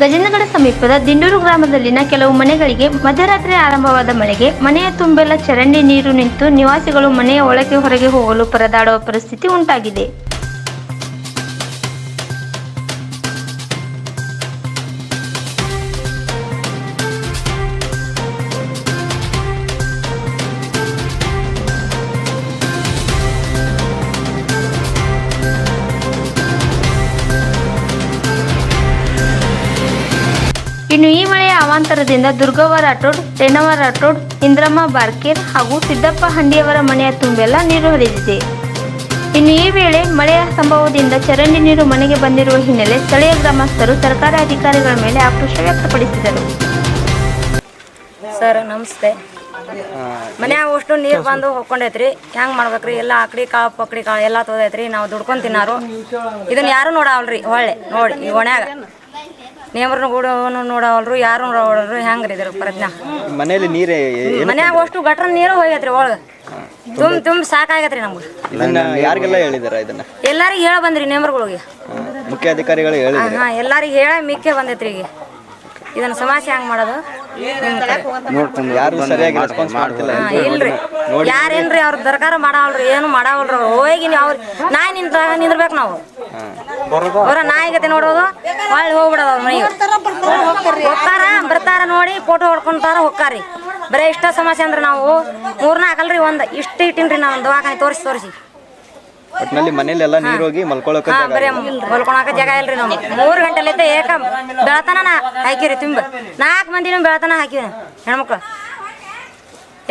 ಗಜೇಂದ್ರಗಡ ಸಮೀಪದ ದಿಂಡೂರು ಗ್ರಾಮದಲ್ಲಿನ ಕೆಲವು ಮನೆಗಳಿಗೆ ಮಧ್ಯರಾತ್ರಿ ಆರಂಭವಾದ ಮಳೆಗೆ ಮನೆಯ ತುಂಬೆಲ್ಲ ಚರಂಡಿ ನೀರು ನಿಂತು ನಿವಾಸಿಗಳು ಮನೆಯ ಒಳಗೆ ಹೊರಗೆ ಹೋಗಲು ಪರದಾಡುವ ಪರಿಸ್ಥಿತಿ ಉಂಟಾಗಿದೆ. ಇನ್ನು ಈ ಮಳೆಯ ಅವಾಂತರದಿಂದ ದುರ್ಗವ್ವ ರಾಠೋಡ್ ರೇಣವ ರಾಠೋಡ್ ಇಂದ್ರಮ್ಮ ಬಾರ್ಕೇರ್ ಹಾಗೂ ಸಿದ್ದಪ್ಪ ಹಂಡಿಯವರ ಮನೆಯ ತುಂಬೆಲ್ಲ ನೀರು ಹರಿದಿದೆ. ಇನ್ನು ಈ ವೇಳೆ ಮಳೆಯ ಸಂಭವದಿಂದ ಚರಂಡಿ ನೀರು ಮನೆಗೆ ಬಂದಿರುವ ಹಿನ್ನೆಲೆ ಸ್ಥಳೀಯ ಗ್ರಾಮಸ್ಥರು ಸರ್ಕಾರಿ ಅಧಿಕಾರಿಗಳ ಮೇಲೆ ಆಕ್ರೋಶ ವ್ಯಕ್ತಪಡಿಸಿದರು. ಸರ್, ನಮಸ್ತೆ. ಮನ್ಯಾಗ ಅಷ್ಟು ನೀರು ಬಂದು ಹೋಗ್ಕೊಂಡೈತ್ರಿ. ಹೆಂಗ್ ಮಾಡ್ಬೇಕ್ರಿ? ಎಲ್ಲ ಆಕಡಿ ಕಾಳು ಪಕ್ಡಿ ಕಾಳು ಎಲ್ಲ ತೊದೈತ್ರಿ ನಾವು ದುಡ್ಕೊಂಡ್ ತಿನ್ನಾರು. ಇದನ್ನ ಯಾರು ನೋಡಾವಲ್ರಿ ಹೊಳ್ಳೆ, ನೋಡಿ, ಈ ಒಣ್ಯಾಗ ನೇಮ್ರನ್ನ ಕೂಡ ನೋಡವಲ್ರು ಯಾರು ನೋಡವಲ್ರು ಹೆಂಗ್ರಿ ಇದ್ರ ಪ್ರಜ್ಞಾ ಮನೆಯಲ್ಲಿ ನೀರೇ ಮನ್ಯಾಗ ಅಷ್ಟು ಗಟ್ರ ನೀರು ಹೋಗೈತ್ರಿ ಒಳಗೆ. ತುಂಬ ತುಂಬ ಸಾಕಾಗೈತ್ರಿ ನಮ್ಗೆ. ಇದನ್ನ ಯಾರಿಗೆಲ್ಲ ಹೇಳಿದಾರ ಇದನ್ನ? ಎಲ್ಲಾರಿಗೆ ಹೇಳ ಬಂದ್ರಿ ನೇಮರ್ಗಳಿಗೆ ಹಾ, ಮುಖ್ಯ ಅಧಿಕಾರಿಗಳು ಹೇಳಿ ಹಾ ಎಲ್ಲಾರಿಗೆ ಹೇಳ ಮಿಕ್ಕೆ ಬಂದೈತ್ರಿ ಈಗ. ಇದನ್ನ ಸಮಸ್ಯೆ ಹೆಂಗ್ ಮಾಡೋದು? ನಿಮ್ ಕಡೆ. ಯಾರು ಸರಿಯಾಗಿ ರೆಸ್ಪಾನ್ಸ್ ಮಾಡ್ತಿಲ್ಲ ಹಾ, ಇಲ್ರಿ. ಯಾರೇನ್ರಿ ಅವ್ರ ದರ್ಕಾರ ಮಾಡವಲ್ರಿ ಏನು ಮಾಡವಲ್ರಿ ಅವ್ರು? ಹೋಗಿ ಅವ್ರ ನಾಯಿ ನಿಂತ ನಿಂದ್ರಬೇಕು ನಾವು. ಅವ್ರ ನಾಯಿಗತೆ ನೋಡೋದು? ಹೊಳ್ಳಿ ಹೋಗ್ಬಿಡೋದು ಅವ್ರ ಮನೆಗೆ. ಹೋಗ್ತಾರ ಬರ್ತಾರ ನೋಡಿ ಫೋಟೋ ಹೊಡ್ಕೊಂತಾರ ಹೊಕ್ಕಾರಿ. ಬರೀ ಇಷ್ಟ ಸಮಸ್ಯೆ ಅಂದ್ರೆ ನಾವು ಮೂರ್ನಾಲ್ಕಲ್ರಿ ಒಂದು. ಇಷ್ಟು ಇಟ್ಟಿನ್ರಿ ನಾವು ದವಾಖಾನೆ ತೋರಿಸಿ ತೋರಿಸಿ. ಒಟ್ಟಿನಲ್ಲಿ ಮನೇಲಿ ಎಲ್ಲ ನೀರು ಹೋಗಿ ಜಾಗ ಬರೀ ಇಲ್ಲ. ಹೊಲ್ಕೊಳಕ ಜಾಗ ಇಲ್ರಿ ನಾವು. ಮೂರು ಗಂಟೆಲಿಂದ ಏಕ ಬೆಳತನ ನಾ ಹಾಕಿರಿ ತುಂಬ. ನಾಲ್ಕು ಮಂದಿನೂ ಬೆಳತನ ಹಾಕಿವಿ ಹೆಣ್ಮಕ್ಳು.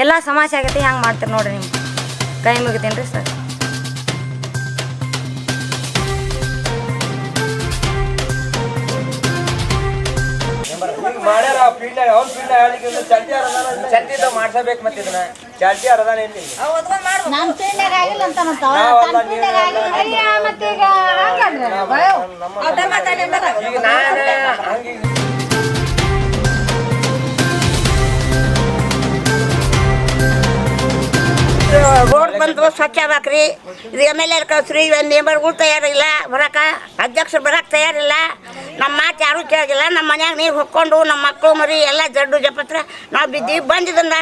ಎಲ್ಲ ಸಮಸ್ಯೆ ಆಗೈತಿ ಹೆಂಗೆ ಮಾಡ್ತೀರಿ ನೋಡ್ರಿ ನಿಮ್ಗೆ ಕೈ ಮುಗಿತೇನ್ರಿ ರೀ ಸರ್. ಫೀಲ್ಡ್ ಅವ್ನ ಫೀಲ್ಡ್ ಹೇಳಿಕೆ ಚಲ್ತಿ ಚಲ್ತಿ ಮಾಡ್ಸಬೇಕು ಮತ್ತೆ ಇದನ್ನ. ಚಲ್ತಿ ಅರದಾನ ಇಲ್ಲಿ ನಮ್ಮ ತಿಂಡಿಯಾಗ ಆಗಿಲ್ಲ ಅಂತ ನಾವು ತಮ್ಮ ತಿಂಡಿಯಾಗ ಆಗಿಲ್ಲ. ಮತ್ತೆ ಈಗ ಈಗ ನಾನು ಹಂಗೆ ರೋಡ್ ಬಂದು ಸ್ವಚ್ಛ ಆಗ್ಬೇಕ್ರಿ. ಇದು ಎಂ ಎಲ್ ಎ ಕಳ್ಸ್ರಿ ಇವ್ ನೇಮರ್ಗಳು ತಯಾರಿಲ್ಲ. ಬರಕ. ಅಧ್ಯಕ್ಷರು ಬರಕ್ ತಯಾರಿಲ್ಲ. ನಮ್ಮ ಮಾತು ಯಾರೂ ಕೇಳಿಲ್ಲ ನಮ್ಮ ಮನ್ಯಾಗ ನೀರು ಹೊಕ್ಕೊಂಡು ನಮ್ಮ ಮಕ್ಕಳು ಮರಿ ಎಲ್ಲ ಜಡ್ಡು ಜಪತ್ರ ನಾವು ಬಿದ್ದೀವಿ ಬಂದಿದ್ದನ್ನ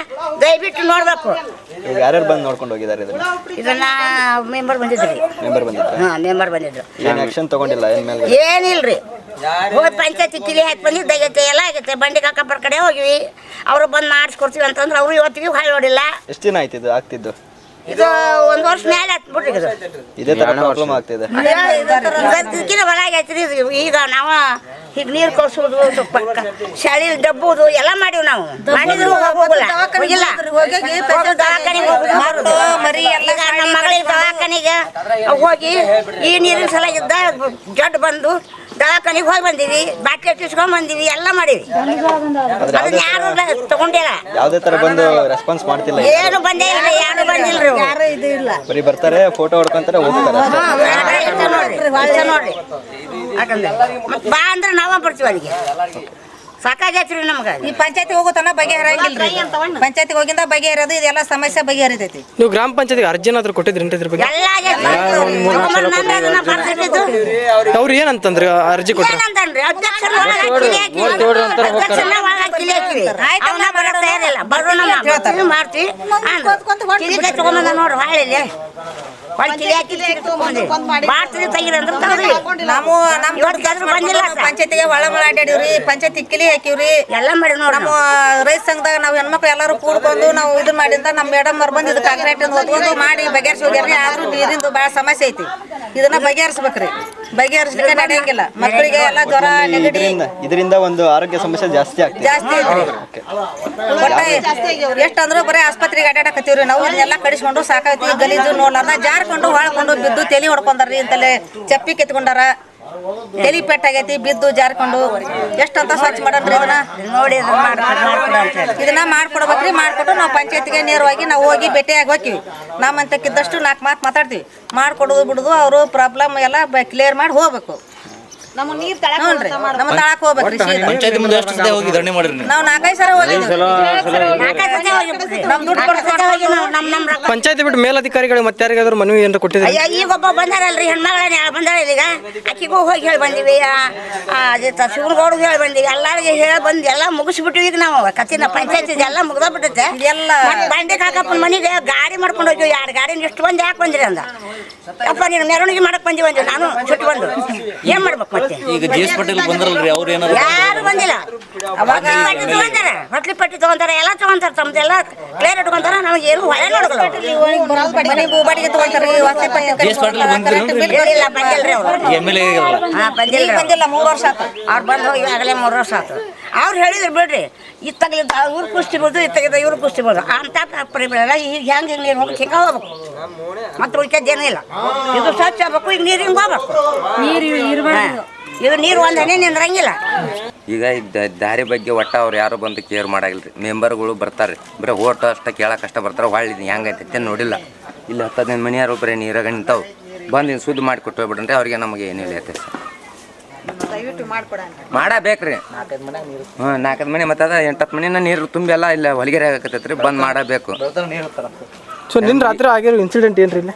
ದಯವಿಟ್ಟು ನೋಡ್ಬೇಕು. ಯಾರ್ಯಾರು ಬಂದು ನೋಡ್ಕೊಂಡು ಹೋಗಿದ್ದಾರೆ ಇದನ್ನ? ಇದನ್ನ ಮೆಂಬರ್ ಬಂದಿದ್ರಿ. ಮೆಂಬರ್ ಬಂದಿದ್ರು? ಹಾಂ ಮೆಂಬರ್ ಬಂದಿದ್ರು. ಏನು ಆಕ್ಷನ್ ತಗೊಂಡಿಲ್ಲ ಏನ್ ಮೇಲೆ? ಏನಿಲ್ರಿ. ಹೋಗಿ ಪಂಚಾಯತಿ ಕಿಲಿ ಹಾಕಿ ಬಂದಿದ್ದು ಆಗೈತೆ ಎಲ್ಲ ಆಗೈತೆ. ಬಂಡಿ ಕಾಕಪ್ಪರ ಕಡೆ ಹೋಗಿವಿ. ಅವರು ಬಂದು ಮಾಡಿಸ್ಕೊಡ್ತೀವಿ ಅಂತಂದ್ರೆ ಅವರು ಇವತ್ತಿಗೆ ಹಾಯ್ ನೋಡಿಲ್ಲ. ಎಷ್ಟು ದಿನ ಆಯ್ತಿದ್ದು ಆಗ್ತಿದ್ದು? ಇದು ಒಂದು ವರ್ಷ ಮೇಲೆ ಹತ್ತು ಬಿಡ್ರಿ ಇದು ಇದೇ ತರ ಪ್ರಾಬ್ಲಮ್ ಆಗ್ತಿದೆ ಇದು ಈಗ ನಾವು ಈಗ ನೀರು ಕಳ್ಸೋದು ಶಾಲೆ ಡಬ್ಬುದು ಎಲ್ಲ ಮಾಡಿವಿ ನಾವು. ಮಾಡಿದ್ರು ಹೋಗಲ್ಲ? ಹೋಗಿಲ್ಲ ಹೋಗಿ ದವಾಖಾನೆಗೆ ಹೋಗುದು ಬರುದು. ಈಗ ನಮ್ಮ ಮಗಳಿಗೆ ದವಾಖಾನೆಗೆ ಹೋಗಿ ಈ ನೀರಿನ ಸಲ ಇದ್ದ ಜಡ್ ಬಂದು ದವಾಖಾನೆಗೆ ಹೋಗಿ ಬಂದಿವಿ ಬಾಟ್ಲಿ ಚುಸ್ಕೊಂಡ್ ಬಂದಿವಿ ಎಲ್ಲ ಮಾಡೀವಿ. ಅದನ್ನ ಯಾರು ತಗೊಂಡಿಲ್ಲ. ಯಾವ್ದೇ ತರ ಬಂದು ರೆಸ್ಪಾನ್ಸ್ ಮಾಡ್ತಿಲ್ಲ ಏನು ಬಂದೇ ಇಲ್ಲ ಯಾರು ಬಂದಿಲ್ರಿ ಯಾರು ಇದು ಇಲ್ಲ. ಬರೀ ಬರ್ತಾರೆ ಫೋಟೋ ಹೊಡ್ಕೊಂತಾರೆ ಹೋಗ್ತಾರೆ. ನೋಡ್ರಿ ನೋಡ್ರಿ. ಬಾ ಅಂದ್ರೆ ನಾವ ಬರ್ತೀವಿ ಅಲ್ಲಿಗೆ. ಸಾಕಾಗೈತ್ರಿ ನಮ್ಗೆ ಈ ಪಂಚಾಯತಿ ಹೋಗೋತನ ತನ ಬಗೆಹರಂಗಿಲ್ರಿ ಪಂಚಾಯತಿ ಹೋಗಿಂದ ಬಗೆಹರೋದು ಇದೆಲ್ಲ ಸಮಸ್ಯೆ ಬಗೆಹರಿತೈತಿ ನೀವು ಗ್ರಾಮ ಪಂಚಾಯತಿಗೆ ಅರ್ಜಿ ಏನಾದ್ರು ಕೊಟ್ಟಿದ್ರಿ ಇದ್ರ ಬಗ್ಗೆ? ಅದನ್ನ ಬರ್ತಿದ್ದು. ಅವ್ರು ಏನಂತಂದ್ರೆ ಅರ್ಜಿ ಬರ್ತೀವಿ, ಮಾಡ್ತೀವಿ. ನೋಡ್ರಿ ಹೊಳ್ ಕಿಲಿ ಹಾಕಿ. ನಾವು ಬಂದಿಲ್ಲ ಪಂಚಾಯತಿಗೆ ಒಳ ಮಳ ಅಡ್ಡಾಡಿವ್ರಿ ಪಂಚಾಯತಿ ಕಿಲಿ ಹಾಕಿವ್ರಿ. ಎಲ್ಲ ಮಾಡಿ ನೋಡಿ ನಮ್ಮ ರೈತ ಸಂಘದಾಗ ನಾವು ಹೆಣ್ಮಕ್ಳು ಎಲ್ಲರೂ ಕೂಡ್ಕೊಂಡು ನಾವು ಇದನ್ನ ಮಾಡಿದ ನಮ್ಮ ಮೇಡಮ್ ಅವ್ರು ಬಂದು ಇದು ಕಾಂಕ್ರೀಟ್ ಓದ್ಕೊಂಡು ಮಾಡಿ ಬಗೆಹರಿಸಿ ಹೋಗ್ಯಾರ್ರಿ. ಆದ್ರೂ ನೀರಿಂದು ಭಾಳ ಸಮಸ್ಯೆ ಐತಿ. ಇದನ್ನ ಬಗೆಹರಿಸ್ಬೇಕ್ರಿ. ಬಗೆಹರಿಸ್ಲಿಕ್ಕೆ ನಡೆಯಂಗಿಲ್ಲ. ಮಕ್ಕಳಿಗೆ ಎಲ್ಲ ಜ್ವರ ನೆಗಡಿ ಇದರಿಂದ ಇದರಿಂದ ಒಂದು ಆರೋಗ್ಯ ಸಮಸ್ಯೆ ಜಾಸ್ತಿ ಆಗ್ತಿದೆ. ಜಾಸ್ತಿ ಐತ್ರಿ ಒಟ್ಟ ಎಷ್ಟು ಅಂದ್ರೂ ಬರೀ ಆಸ್ಪತ್ರೆಗೆ ಅಡ್ಡಾಡಕತ್ತೀವ್ರಿ ನಾವು ಇದನ್ನೆಲ್ಲ ಕಡಿಸ್ಕೊಂಡು ಸಾಕಾಯ್ತು. ಗಲೀಜು ನೋಡ್ಲಾರ್ದ ಜಾರ್ಕೊಂಡು ಹೊಳ್ಕೊಂಡು ಬಿದ್ದು ತಲೆ ಹೊಡ್ಕೊಂಡಾರ್ರಿ ಅಂತಲೇ ಚಪ್ಪಿ ಕಿತ್ಕೊಂಡಾರ. ತಲೆ ಪೆಟ್ಟಾಗೈತಿ ಬಿದ್ದು ಜಾರ್ಕೊಂಡು ಎಷ್ಟಂತ ಸ್ವಚ್ಛ ಮಾಡನ್ರಿ ಇದನ್ನ? ನೋಡಿ. ಇದನ್ನ ಮಾಡ್ಕೊಡ್ಬೇಕ್ರಿ ಮಾಡ್ಕೊಟ್ಟು ನಾವು ಪಂಚಾಯತ್ಗೆ ನೇರವಾಗಿ ನಾವು ಹೋಗಿ ಭೇಟಿಯಾಗಿ ಹೋಗ್ತೀವಿ ನಮ್ಮಂತಕ್ಕಿದ್ದಷ್ಟು ನಾಲ್ಕು ಮಾತು ಮಾತಾಡ್ತೀವಿ. ಮಾಡ್ಕೊಡೋದು ಬಿಡೋದು ಅವರು ಪ್ರಾಬ್ಲಮ್ ಎಲ್ಲ ಕ್ಲಿಯರ್ ಮಾಡಿ ಹೋಗ್ಬೇಕು. ನೀರ್ ತಳಕ್ ನಮ್ಮ ತಳಕ್. ಪಂಚಾಯತಿ ಮುಂದೆ ಎಷ್ಟು ಸತಿ ಹೋಗಿ ಧರಣಿ ಮಾಡಿರಿ ನಾವು. ನಾಲ್ಕೈದು ಸಲ ಹೋಗಿದ್ದೀವಿ. ನಮ್ ದುಡ್ಡು ಹೋಗಿ ನಾವು ನಮ್ಮ ಪಂಚಾಯತಿ ಬಿಟ್ಟು ಮೇಲಧಿಕಾರಿಗಳು ಮತ್ತೆ ಯಾರಿಗಾದ್ರು ಮನವಿ ಏನಾರ ಕೊಟ್ಟಿದ್ರಿ ಅಯ್ಯ ಈಗ ಒಬ್ಬ ಬಂದಾರಲ್ರಿ ಹೆಣ್ಮಗಳನ್ನ ಯಾರು ಬಂದಾರ ಈಗ? ಅಕ್ಕಿಗೂ ಹೋಗಿ ಹೇಳಿ ಬಂದಿವಿ. ಶಿವನಗೌಡ್ಗೆ ಹೇಳಿ ಬಂದಿವಿ. ಎಲ್ಲರಿಗೆ ಹೇಳಿ ಬಂದು ಎಲ್ಲ ಮುಗಿಸ್ಬಿಟ್ಟಿವಿ ಈಗ ನಾವು. ಕತ್ತಿನ ಪಂಚಾಯತಿ ಎಲ್ಲ ಮುಗ್ದೋಗ್ಬಿಟ್ಟೈತೆ. ಎಲ್ಲ ಬಂಡೆ ಕಾಕಪ್ಪನ ಮನೆಗೆ ಗಾಡಿ ಮಾಡ್ಕೊಂಡು ಹೋಗಿ ಎರಡು ಗಾಡಿ ಎಷ್ಟು ಬಂದು ಯಾಕೆ ಬಂದ್ರಿ ಅಂದ. ಅಪ್ಪ ನೀನು ಮೆರವಣಿಗೆ ಮಾಡಕ್ ಬಂದಿ ಬಂದಿ ನಾನು ಸುಟ್ಟು ಬಂದು. ಏನ್ ಮಾಡ್ಬೇಕು ಈಗ ಜಿ ಎಸ್ ಪಟೇಲ್ ಬಂದ್ರಲ್ರಿ ಅವ್ರು ಏನಾರ ಯಾರು ಬಂದಿಲ್ಲ. ಅವಾಗ ಪಟ್ಟಿ ತಗೊಂತಾರೆ ಹೊಟ್ಲಿ ಪಟ್ಟಿ ತಗೊಂತಾರೆ ಎಲ್ಲ ತಗೊಂತಾರೆ ತಮ್ದೆಲ್ಲ ಕ್ಲೇರ್ ಇಟ್ಕೊಂತಾರ ನಮಗೆ ಏನು ಹೊಳೆ ನೋಡಲ್ಲ ಮನೆ ಬಾಡಿಗೆ ತಗೊಂತಾರ್ರಿ ವಾಸಿ ಪಟ್ಟಿ ಜಿ ಎಸ್ ಬಂದಿಲ್ಲ ಬಂದಿದ್ರು ಹೇಳಿಲ್ಲ ಬಂದಿಲ್ರಿ ಅವರು. ಎಂ ಎಲ್ ಎ ಆಗಿರಲ್ಲ ಹಾ ಬಂದಿಲ್ಲ ಬಂದಿಲ್ಲ ಮೂರು ವರ್ಷ ಆತು. ಅವ್ರು ಬಂದು ಹೋಗಿ ಆಗಲೇ ಮೂರು ವರ್ಷ ಆಯ್ತು ಅವ್ರು ಹೇಳಿದ್ರು ಬಿಡ್ರಿ ಇತ್ತಾಗಲಿದ್ದ ಇವ್ರು ಕುಸ್ತಿಬೋದು ಇತ್ತಾಗಿದ್ದ ಇವ್ರು ಕುಸ್ತಿಬೋದು ಅಂತ ಪರಿಮಳ ಈಗ ಹೆಂಗೆ ಹಿಂಗೆ ನೀರು ಹೋಗಿ ಹಿಂಗೆ ಹೋಗ್ಬೇಕು. ಮತ್ತೆ ಉಳ್ಕೆದ್ದು ಏನೂ ಇಲ್ಲ. ಇದು ಸ್ವಚ್ಛ ಆಗ್ಬೇಕು ಈಗ ನೀರು ಹಿಂಗೆ ಹೋಗ್ಬೇಕು. ನೀರು ಇದು ನೀರು ಒಂದು ಹನಿ ನಿಂದ್ರಂಗಿಲ್ಲ. ಈಗ ಈ ದ- ದಾರಿ ಬಗ್ಗೆ ಒಟ್ಟ ಅವ್ರು ಯಾರು ಬಂದು ಕೇರ್ ಮಾಡಾಗಿಲ್ರಿ. ಮೆಂಬರ್ಗಳು ಬರ್ತಾರೆ. ಬರೀ ಓಟ್ ಅಷ್ಟ ಕೇಳಕ್ಕೆ ಅಷ್ಟ ಬರ್ತಾರೆ. ಹೊಳ್ಳಿ ಇದು ಹೆಂಗೈತೆ ನೋಡಿಲ್ಲ. ಇಲ್ಲಿ ಹತ್ತು ಹದಿನೈದು ಮನೆಯಾರು ಬರೀ ನೀರಾಗ ನಿಂತಾವು. ಬಂದು ಇನ್ನು ಸುದ್ದಿ ಮಾಡಿ ಕೊಟ್ಟು ಹೋಗ್ಬಿಡ್ರಿ ಅವ್ರಿಗೆ ನಮಗೆ ಏನು ಐತೆ. ಮಾಡಬೇಕ್ರಿ ಹ್ಞೂ ನಾಲ್ಕೈದು ಮನೆ ಮತ್ತೆ ಅದ ಎಂಟತ್ತು ಮನೆನ ನೀರು ತುಂಬಿ ಎಲ್ಲ ಇಲ್ಲ ಹೊಲಿಗೆರೆ ಆಗಕತ್ತೈತ್ರಿ ಬಂದ್ ಮಾಡಬೇಕು. ಸೊ ನಿನ್ನ ರಾತ್ರಿ ಆಗಿರೋ ಇನ್ಸಿಡೆಂಟ್ ಏನ್ರಿ ಇಲ್ಲ?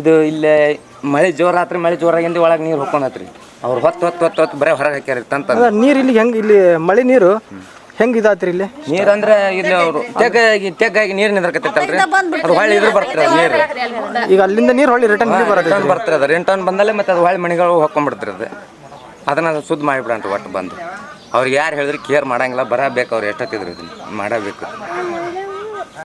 ಇದು ಇಲ್ಲೇ ಮಳೆ ಜೋರಾತ್ರಿ ಮಳೆ ಜೋರಾಗಿಂದ ಒಳಗೆ ನೀರು ಹೊಕ್ಕೊಂಡತ್ರಿ. ಅವ್ರು ಹೊತ್ತು ಹೊತ್ತು ಹೊತ್ತು ಹೊತ್ತು ಬರೇ ಹೊರಗೆ ಹಾಕ್ಯಾರ ತಂತ. ನೀರು ಇಲ್ಲಿ ಹೆಂಗೆ ಇಲ್ಲಿ ಮಳೆ ನೀರು ಹೆಂಗೆ ಇದಾತ್ರಿ ಇಲ್ಲಿ? ನೀರಂದ್ರೆ ಇಲ್ಲಿ ಅವರು ತೆಗ್ಗಾಗಿ ತೆಗ್ಗಾಗಿ ನೀರು ನಿಂದ್ರಕತ್ತೈತಲ್ರಿ. ಅದು ಹೊಳ್ಳಿ ಇದ್ರ ಬರ್ತಾರೆ ನೀರು. ಈಗ ಅಲ್ಲಿಂದ ನೀರು ಹೊಳ್ಳಿ ರಿಟರ್ನ್ ಬರ್ತದೆ ಅದು ಎಂಟು ಟನ್ ಬಂದಲ್ಲೇ ಮತ್ತೆ ಅದು ಹೊಳ್ಳಿ ಮಣಿಗಳು ಹೊಕ್ಕೊಂಡ್ಬಿಡ್ತಾರೆ ಅದು. ಅದನ್ನ ಶುದ್ಧ ಮಾಡಿಬಿಡಂತ ಒಟ್ಟು ಬಂದು. ಅವ್ರಿಗೆ ಯಾರು ಹೇಳಿದ್ರು ಕೇರ್ ಮಾಡಂಗಿಲ್ಲ, ಬರಬೇಕು ಅವ್ರು ಎಷ್ಟೊತ್ತಿದ್ರು ಇದನ್ನ. ಮಾಡಬೇಕು.